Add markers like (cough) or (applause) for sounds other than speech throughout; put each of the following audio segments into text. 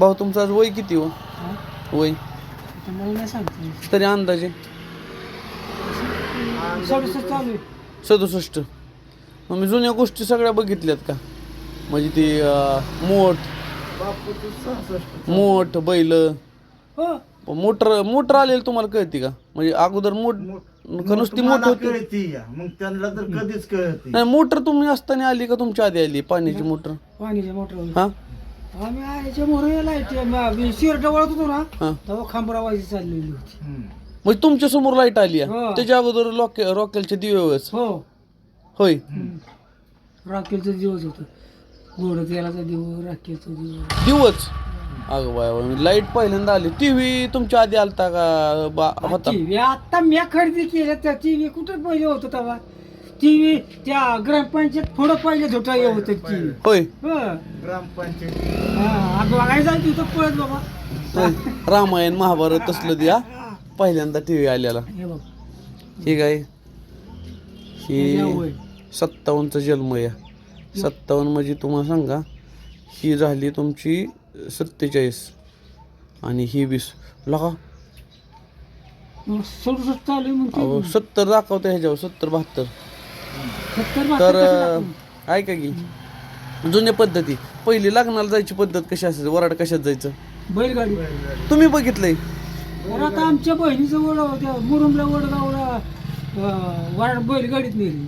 भाऊ तुमचं आज वय किती हो? वय? आता मला नाही सांगतो तरी अंदाजे? सदुसष्ट चालू आहे. सदुसष्ट. मग मी जुन्या गोष्टी सगळ्या बघितल्यात का? म्हणजे ती अं, मोठ. मोठ बैल. हो. मोटर मोटर आलेली तुम्हाला कळते का? म्हणजे अगोदर मोठ का नुसती मोठ होती. कळती या. मग त्यांना तर कधीच कळती नाही. मोटर तुम्ही असताना आली का तुमच्या आधी आली? पाण्याची मोटर? मोटर हा? आम्ही आल्याच्या मोहर लाइट शिरट वळत होतो ना हा. तेव्हा खांबराबाजी चाललेली होती. म्हणजे तुमच्यासमोर लाइट आली आहे. हो. त्याच्या अगोदर लॉके रॉकेलचे दिवेवच हो. होय. राखेलचा दिवस होता. गोड तेलाचा दिवस राखेलचा दिवस. दिवच अगं बाय लाइट पहिल्यांदा आली. टीव्ही तुमच्या आधी आलता का? बा होता. टीव्ही आता मी खरेदी केलं त्या टीव्ही कुठं पहिले होतं तेव्हा? टीव्ही त्या ग्रामपंचायत पुढं पहिले झोटा होतं टीव्ही होय. ग्रामपंचायत. हा तिथं पळत बाबा. होय. रामायण महाभारत तसलं द्या. पहिल्यांदा टीव्ही आलेला. हे बघ. ठीक आहे हे. ही सत्तावन्नचा जन्म या. सत्तावन्न म्हणजे तुम्हाला सांगा ही झाली तुमची सत्तेचाळीस. आणि ही वीस. लगा. म्हणते. अहो सत्तर दाखवते ह्याच्यावर सत्तर बहात्तर. तर? ऐका की. जुन्या पद्धती. पहिली लग्नाला जायची पद्धत कशी असायची? वराड कशात जायचं? बैलगाडी. तुम्ही बघितलंय. आता आमच्या बहिणीचं मुरुमला वडगावला बैलगाडीत नेली.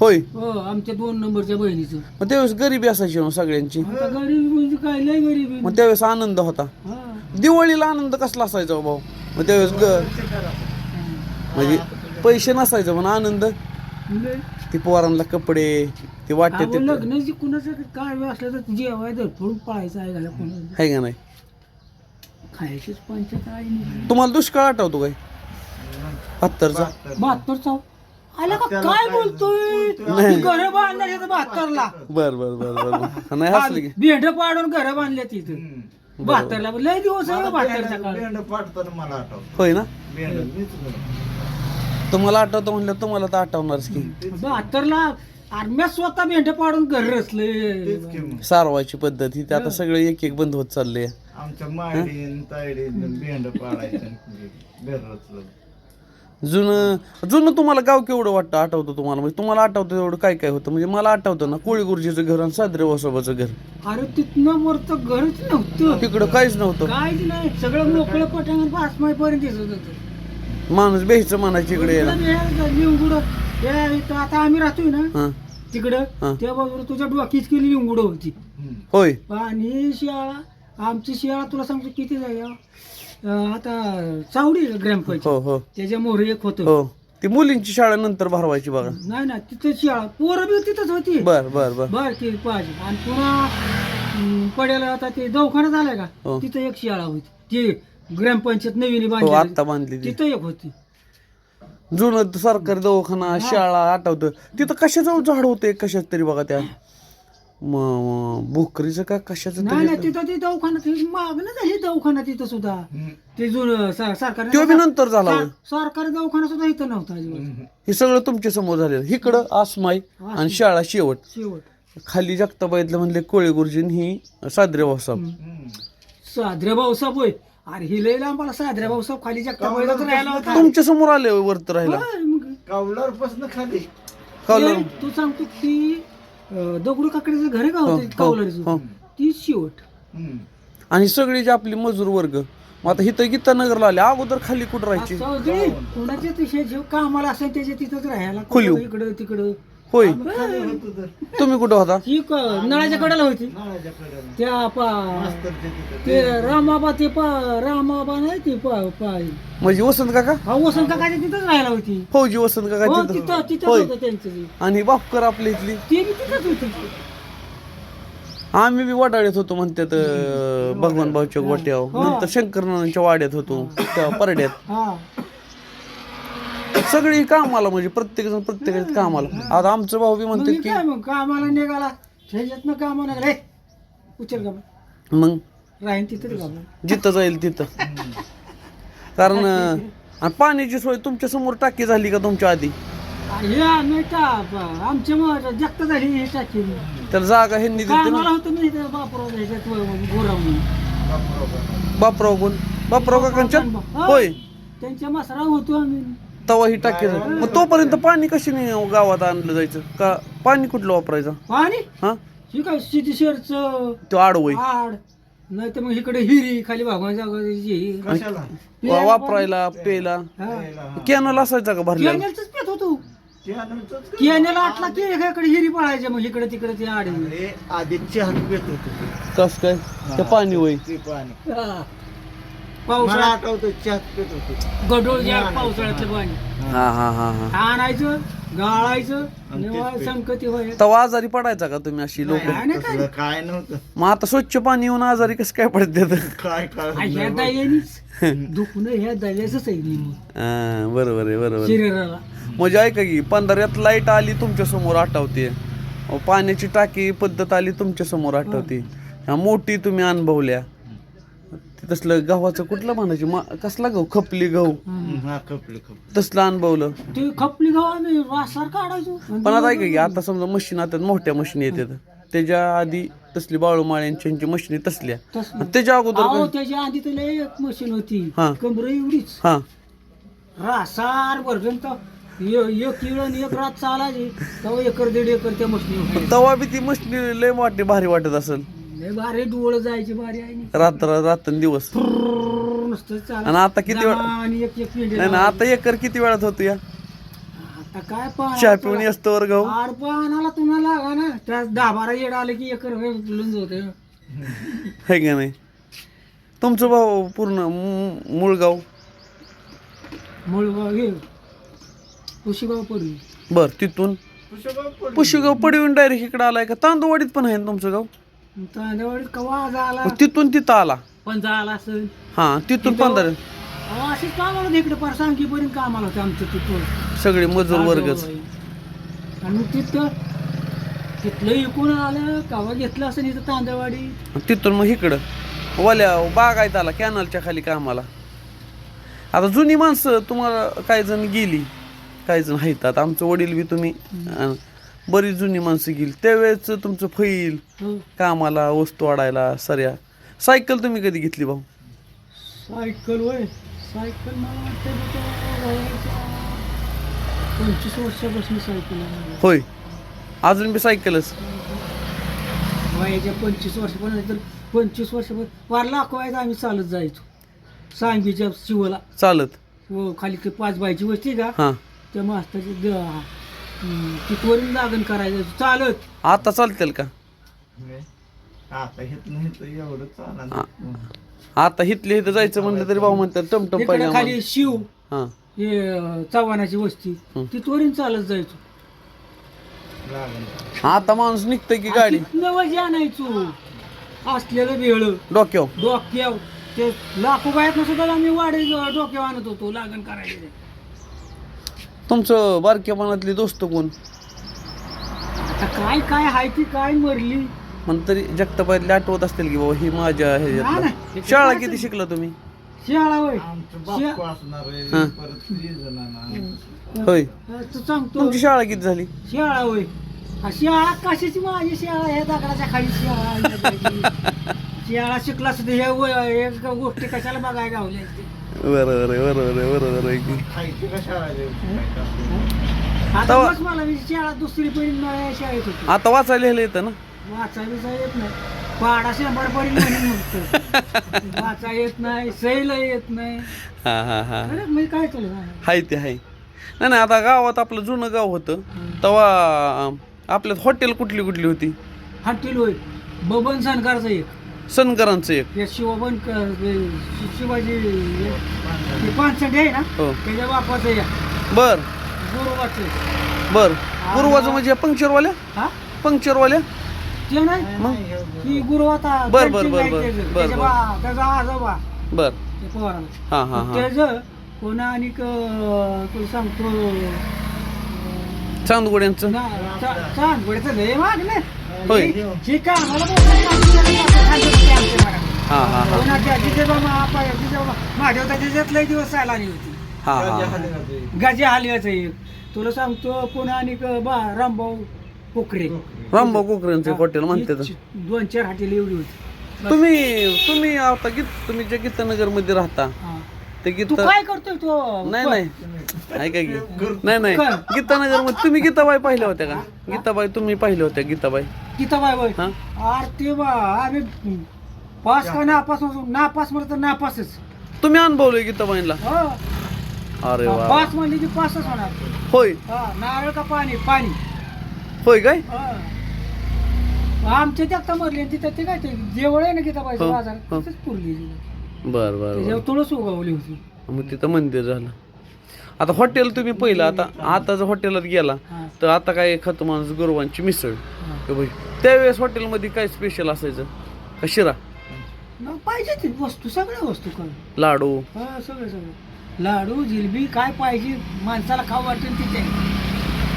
होय. हो आमच्या दोन नंबरच्या बहिणीचं. मग त्यावेळेस गरिबी असायची ना सगळ्यांची. आता गरीब म्हणजे काय? लय गरीब मग त्यावेळेस आनंद होता. दिवाळीला आनंद कसला असायचा हो भाऊ? मग त्यावेळेस ग म्हणजे पैसे नसायचं पण आनंद. लय. ती पोरांना कपडे ते वाटते ते लग्न जे कुणाचं काय वेळ असलं तर जेवाय धडपडून पळायचं आहे घाला कोणाला. आहे का नाही? खायचीच पंचायत आहे नाही. तुम्हाला दुष्काळ आठवतो काय? बहात्तरचा बहात्तर चाव आला का काय बोलतोय? घर बांधल्या तिथं बहात्तरला बर बर बर बर बर. नाही हसले की. भेंड पाडून घर बांधल्या तिथं बहात्तरला लय दिवस आहे बहात्तरचा काळ. बेंड पाडताना मला आठवत. होय ना? बेंड मीच बोलतो. तुम्हाला आठवतं म्हणलं तुम्हाला तर आठवणारच की. बहात्तरला आर्म्या स्वतः भेंड पाडून घर रचले. तेच की मग. सारवायची पद्धत ही ते आता सगळं एक एक बंद होत चाललंय. आमच्या माडीन तायडीन बेंड पाडायचं घर रचलं. जुनं जुनं तुम्हाला गाव केवढं वाटतं आठवतं तुम्हाला? म्हणजे तुम्हाला आठवतं एवढं काय काय होतं? म्हणजे मला आठवतं ना कोळी गुरुजीचं घर आणि सादरे वसोबाचं घर. अरे तिथनं वरचं घरच नव्हतं. तिकडं काहीच नव्हतं. काहीच नाही. सगळं मोकळं पटांगण पाचमाई पर्यंत दिसत होतं. माणूस बेहायचं म्हणायचं इकडे यायला. लिंगुड आता आम्ही राहतोय ना हा. तिकडं. हा. त्या बाजूला तुझ्या डोकीच केली लिंगुड होती. होय. आणि शिळा आमची शिळा तुला सांगतो किती जाय आता चावडी ग्रामपंचायत. हो हो. त्याच्या मोहर एक होतं. हो. ती मुलींची शाळा नंतर भरवायची बघा. नाही ना तिथं शिळा. पोरं बी तिथंच होती. बर बर बर. बर केली पाहिजे. आणि पुन्हा अं, पड्याला आता ते दवाखाना झालाय का? हो. तिथं एक शाळा होती. ती ग्रामपंचायत नवीन हो बांधली आत्ता बांधली ती तिथं एक होती. जुनं सरकारी दवाखाना शाळा आठवतं. तिथं कशाचं झाड होतं कशाच तरी बघा त्या. म- म- भोकरीचं का कशाचं नाही नाही तरी तिथं ते दवाखाना ते मागणं झाली दवाखाना तिथं सुद्धा. ते जुनं सरकारी तो बी नंतर झाला होय. सरकारी दवाखाना सुद्धा इथं नव्हता अजिबात. हे सगळं तुमच्यासमोर झालेलं. इकडं आसमाई आणि शाळा शेवट. शेवट. खाली जगताबाईतलं म्हणले कोळी गुरुजीन ही सादरे भाऊसाहेब. साधऱ्या भाऊसाहेब होय. अरे ही लय लांब आला साधऱ्या भाऊसाहेब खाली जगता होता. तुमच्यासमोर आले वरत राहिला होय, मग. कावलारपासनं खाली. कळलं हे, तू सांगतो की अं, दगडू काकडीचं घर आहे का होतं? हो, कौलारीचं हो. ती शेवट. हम्म. आणि सगळी जी आपली मजूर वर्ग मग आता इथं गीतानगरला आले अगोदर खाली कुठं राहायची? कोणाच्या तिथे जे कामाला असेल त्याच्या तिथंच राहायला. खुलीव. इकडं तिकडं. होय. तुम्ही कुठं होता? ही क- नळाच्या कडेला होती. नाळाच्या कडेला. त्या पा. ते रामाबा ते पा रामाबा नाही ते पा पा म्हणजे वसंत काका? हा वसंत काकाच्या तिथंच राहायला होती. फौजी वसंत काका हो तिथं तिथं तिथंच होय. होतं त्यांचं ते. आणि बापकर आपल्या इथली? ते बी तिथंच होती. आम्ही बी वाटाड्यात होतो म्हणतात अं, भगवान भाऊच्या गोट्यावर. हो. नंतर शंकरनानांच्या वाड्यात होतो त्या परड्यात. हा. सगळी कामाला म्हणजे प्रत्येक जण प्रत्येक कामाला. आता आमचं भाऊ बी मग म्हणतात हे की काय मग? कामाला निघाला. ह्याच्यातनं कामा निघाला उचल का मग? राहीन तिथंच का मग. जिथं जाईल तिथं. कारण अं, आणि पाण्याची सोय तुमच्यासमोर टाकी झाली का तुमच्या आधी? हे आम्ही का ब- आमच्या मग जास्त झाली हे टाकी. त्याला जागा ह्यांनी दिली कामाला होतं मी इथं बापराव ह्याच्यात बापराव कोण? बापराव काकांच्या? होय. त्यांच्या मसरा होतो आम्ही. तवा ही टाकीचं मग तोपर्यंत पाणी कशाने गावात आणलं जायचं? का पाणी कुठलं वापरायचं? पाणी? हा? ही काय सिटी शेअरचं? तो आडवय आड. नाही तर मग इकडे हिरी खाली कशाला? वा- वापरायला प्यायला. कॅनल असायचा का भरलेला? कॅनेलच पेत होतो. ते आणतच का? कॅनेल आटला की इकडे हिरी पळायचे मग इकडे तिकडे ते आड. अरे आधी चहा पेत होतो. कस काय? ते पाणी वय ते पाणी. मला पावसाळ्यात आठवतं चहा पेत होतो. गडोळ ज्या पावसाळ्यातलं पाणी. हा हा हा हा. आणायचं गाळायचं आणि तेच निवाळ पे. संकटी होय तवा आजारी पडायचा का तुम्ही अशी लोक? नाही, नाही, तसलं काय नव्हतं. मग आता स्वच्छ पाणी येऊन आजारी कसं काय पडत काय आ, काय ह्या (laughs) दुखणं ह्या आहे बरोबर आहे बरोबर आहे. शरीराला. म्हणजे ऐका की पंधरात लाइट आली तुमच्यासमोर आठवते. पाण्याची टाकी पद्धत आली तुमच्यासमोर आठवते. ह्या मोठी तुम्ही अनुभवल्या. तसलं गव्हाचं कुठलं म्हणायची? मा- कसला गहू? खपली गहू. हा खपले खपले. तसलं अनुभवलं. ते खपली गाव आम्ही वासार काढायचो. पण आता ऐका की आता समजा मशीन आता मोठ्या मशीन येतात. त्याच्या आधी तसली बाळूमाळ्यांची ह्यांची मशीनी तसल्या. तसलं. आणि त्याच्या अगोदर अहो? त्याच्या आधी तर लय एक मशीन होती. हा. कमर एवढीच. हा. रासार पर्यंत एक किलो आणि एक रात चालायची. तेव्हा एकर दीड एकर त्या मशीन तवा बी ती मशीन लय वाटते भारी वाटत असेल. लय बारे डोळ जायचे बारे आहे नी. रात्र रात्र दिवस प्रुर्र नुसतं चालायचं. आणि आता किती वेळ आणि एक एक पेंडी नाही ना आता एकर किती वेळात होतो या आता काय चहा पिऊन असतो गहू आड पाहणाला तुम्हाला लागा ना त्या दहा बारा येड आले की एकर लुंज होते है का नाही तुमचं भाऊ पूर्ण मू- मूळ गाव मुळगाव हे कुशीगाव पडली बर तिथून पुशेगाव पडवून डायरेक्ट इकडे आलाय का तांदूवाडीत पण आहे ना तुमचं गाव कवा मग तिथून तिथं आला. पण झाला असेल. हा तिथून पंधरा. अहो, अशीच कामाला होते इकडे पर सांगीपर्यंत कामाला होते आमचं तिथून. सगळे मजूर वर्गच. आणि तिथं तिथलं इकून आलं कवा घेतलं असं इथं तांदवाडी तिथून मग इकडं. वाल्या बागायत आला कॅनलच्या खाली कामाला. आता जुनी माणसं तुम्हाला काही जण गेली. काही जण आहेत. आता आमचं वडील बी तुम्ही अं, बरीच जुनी माणसं गेली. त्यावेळेस तुमचं फैल हो. कामाला वस्तू वाढायला सर्या सायकल तुम्ही कधी घेतली भाऊ? सायकल वय सायकल मला वाटतं तिथं वयाच्या पंचवीस वर्षापासून सायकल आहे. होय. अजून बी सायकलच? वयाच्या पंचवीस वर्षापर्यंत तर पंचवीस वर्षापर्यंत वार लाख वयात आम्ही चालत जायचो. सांगीच्या शिवला. चालत. व खाली ते पाच बायची वस्ती का? हां. त्या मास्ताची तिथवरून लागण करायचं चालत. आता चालतील का? आता एवढं चालणार. आता हिथले इथं जायचं म्हणलं तरी भाऊ म्हणतात टमटम पाहिजे खाली शिव हां. हे चव्हाणाची वस्ती हं. तिथवरून चालत जायचो. आता माणूस निघतंय की गाडी? नवजी आणायचो. असलेलं वेळ. डोक्यावर. डोक्यावर. ते लाखो बायात सुद्धा आम्ही वाडे डोक्यावर आणत होतो लागण करायचे तुमचं बारक्या मनातली दोस्त कोण? आता काय काय हाय ती काय मरली? पण तरी जगताबाईतले आठवत असतील की बाबा ही माझ्या नाही, ह्याच्यातलं नाही. शाळा किती शिकला तुम्ही? शियाळा वय आमचं बाप्पा असणार आहे हां. परत लई जणांना होय. तू सांगतो. तुमची शाळा किती झाली? शियाळा होय. हा शियाळा कशाची माझी शियाळा ह्या दगडाच्या खाली शियाळा (laughs) शियाळा शिकला सुद्धा ह्या एक गोष्टी कशाला बघायला गावल्या. बरोबर आहे बरोबर आहे बरोबर आहे की. खायची का शाळा आता तवा- बस मला मी शाळा दुसरी पहिली नव्या शाळेत होती. आता वाचायला लिहिलं येतं ना? वाचायला येत नाही. पाडा शंभर पडली म्हणून म्हणतो. (laughs) वाचा येत नाही सैला येत नाही. हा हा हा. अरे मी काय केलं हाय ते हाय. नाही नाही आता गावात आपलं जुनं गाव होतं. तेव्हा आपल्यात हॉटेल कुठली कुठली होती? हॉटेल होय. बबन सनकारचं एक. सनकरांचं एक. शिवबन शिवाजी पानसंडे आहे ना हो. त्याच्या बापाचं या. बर. गुरुवाचं बर. गुरुवाचं म्हणजे पंक्चरवाल्या? हा? पंक्चरवाल्या? ते नाही. मग? ती गुरुवाता बर, बर, बर, बर. बर, बर. त्याचा आजोबा. बर. ते हा हा हा. त्याचं कोणा आणि सांगतो? चांदगोड्यांचं? चांदवडचं लय माग ना होय. हे का. हा हा हा माझ्या होता त्याच्यात लय दिवस होती हा हा हा गाजी एक तुला सांगतो पुन्हा आणि क- बा रामभाऊ कोकरे रामभाऊ कोकरेंचं हॉटेल म्हणते तर. दोन चार हॉटेल एवढी होती तुम्ही तुम्ही आता गीत तुम्ही ज्या गीतानगरमध्ये राहता हा. ते गीत तू काय करतोय तो? नाही नाही. ऐका की. नाही नाही. गीतानगरमध्ये तुम्ही गीताबाई पाहिल्या होत्या का? गीताबाई तुम्ही पाहिल्या होत्या गीताबाई? गीताबाई बाई हा? अरे ते बा आम्ही पास का नापास म्हणतो नापास म्हणलं तर नापासच तुम्ही अनुभवले गीताबाईंना हो. अरे वा. पास म्हणली की पासच होणार. होय. हा नारळ का पाणी? पाणी. होय काय? हा. आमच्या त्या मरली तिथं ते काय ते जेवळ आहे ना गीताबाईचं हो, बाजार हो. तिथंच पुरली. बर बर त्याच्यावर तुळस उगवली होती. मग तिथं मंदिर झालं. आता हॉटेल तुम्ही पहिलं आता आता जर हॉटेलात गेला हा. तर आता काय खत माणूस गुरुवांची मिसळ. हा. हे बघ. त्यावेळेस हॉटेलमध्ये काय स्पेशल असायचं? का शिरा? मग पाहिजे ती वस्तू सगळ्या वस्तू काय लाडू. हा सगळं सगळं. लाडू जिलबी काय पाहिजे माणसाला खाऊ वाटेल तिथे.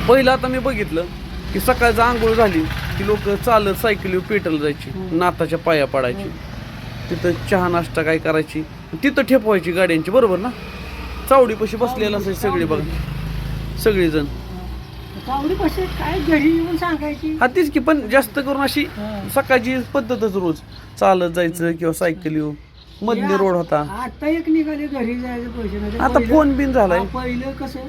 पहिलं आता मी बघितलं की सकाळचं आंघोळ झाली की लोक चालत सायकलीवर पेटल जायची हम्म. नाताच्या पाया पडायची. तिथं चहा नाश्ता काय करायची? तिथं ठेपवायची गाड्यांची बरोबर ना? चावडीपाशी बसलेलं असायची सगळी बघा. सगळीजण. काय घरी येऊन सांगायची? हा तीच की पण जास्त करून अशी. सकाळची पद्धतच रोज. चालत जायचं किंवा सायकलीवर मधली रोड होता. आता एक निघाले घरी जायचं पैसे आता फोन बिन झालाय. पहिलं कसं?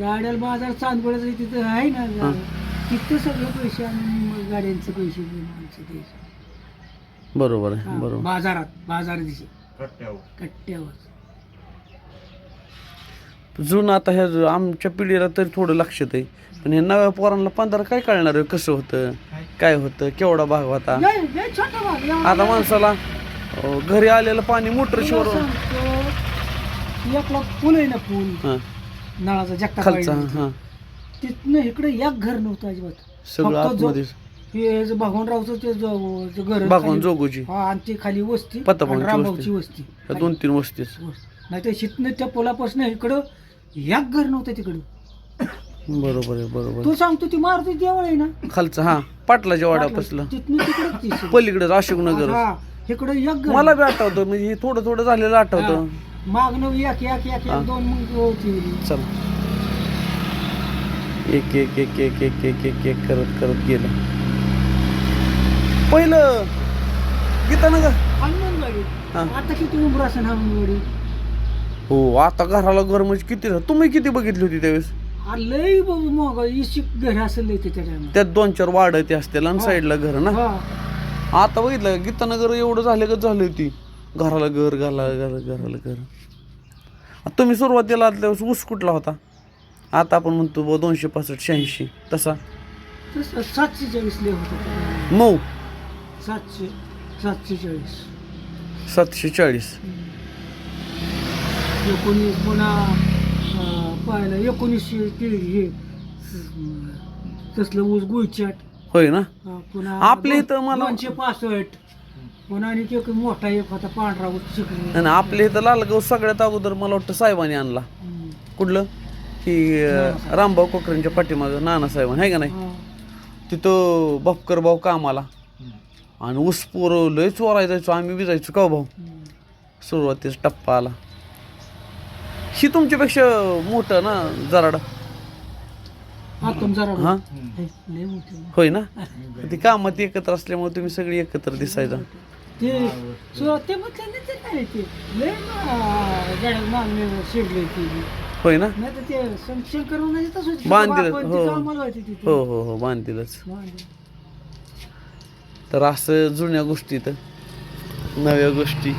गाड्याला बाजार चांदवडाचं तिथं आहे ना. तिथं सगळं पैसे आणून गाड्यांचे पैसे घेऊन द्यायचे. बरोबर हा, आहे बरोबर. बाजारात बाजार दिसे कट्ट्यावर. कट्ट्यावर. जुनं आता ह्या जो- आमच्या पिढीला तरी थोडं लक्षात आहे. पण हे नव्या पोरांना पंधरा काय कळणार आहे कसं होतं काय? होतं केवढा भाग होता? लय- लय छोटा भाग एवढा आता माणसाला अं, घरी आलेलं पाणी मोटर शिवर सांगतो, की आपला पूल आहे ना पूल? नळाचा जगता खालचा हा. तिथनं इकडे एक घर नव्हतं अजिबात. सगळं फक्त जो- आतमध्ये हे जे भगवानरावचं ते जो- जे घर बागवान खाली- जोगोची हा आणि ती खाली वस्ती पत्तापांची आणि रामभाऊची वस्ती दोन तीन वस्तीच नाही तर शितनं त्या पोलापासून इकडं एक घर नव्हतं तिकडं बरोबर आहे बरोबर तू सांगतो ती मारुती देवळ आहे ना. खालचं हा पाटलाच्या वाड्यापासलं तिथनं तिकडं ती. पलीकडे अशोकनगर हा इकडं एक घर मला बी आठवतं म्हणजे हे थोडं थोडं झालेलं आठवतं हा. मागणं एक एक एक हा. एक दोन मग होती चल एक एक एक एक एक एक एक एक करत करत गेलं पहिलं गीतानगर अंगणवाडी हा. आता किती असेल हा अंगणवाडी हो आता घराला घर म्हणजे किती? तुम्ही किती बघितली होती त्यावेळेस? आ, लय बाबा मग इशिक घर असेल लय त्याच्या त्यात दोन चार वाड ते असतील आणि. साईडला घर ना? हा. आता बघितलं गीतानगर एवढं झालं का झाली होती? घराला घर घाला घरा घराला घर. आता तुम्ही सुरुवातीला आल्यावर ऊस कुठला होता? आता आपण म्हणतो बुवा दोनशे पासष्ट शहाऐंशी. तसा? तसं सातशे चाळीस लय होतं. मऊ सातशे सातशे चाळीस सातशे चाळीस एकोणीस पुन्हा पाहिलं एकोणीसशे ते हे तसलं ऊस गुळचाट. होय ना? अं, पुन्हा आपल्या इथं मला- दोनशे पासष्ट. पुन्हा आणि एक मोठा एक होता पांढरा ऊस आणि आपल्या इथं लालगाव सगळ्यात अगोदर मला वाटतं साहेबांनी आणला. हम्म. कुठलं? की अं, रामभाऊ कोकरेंच्या पाठीमागं नानासाहेबांनी आहे का नाही? हा. तिथं भाऊ कामाला. आणि ऊस पोरं लयच चोराय जायचो आम्ही बी जायचो का हो भाऊ? सुरुवातीस टप्पा आला. ही तुमच्यापेक्षा मोठं ना जराड? हा होय ना? ते कामात एकत्र असल्यामुळे तुम्ही सगळी एकत्र दिसायचा. होय ना? बांधील हो. हो. हो हो बांधतीलच तर असं जुन्या गोष्टीत नव्या गोष्टी.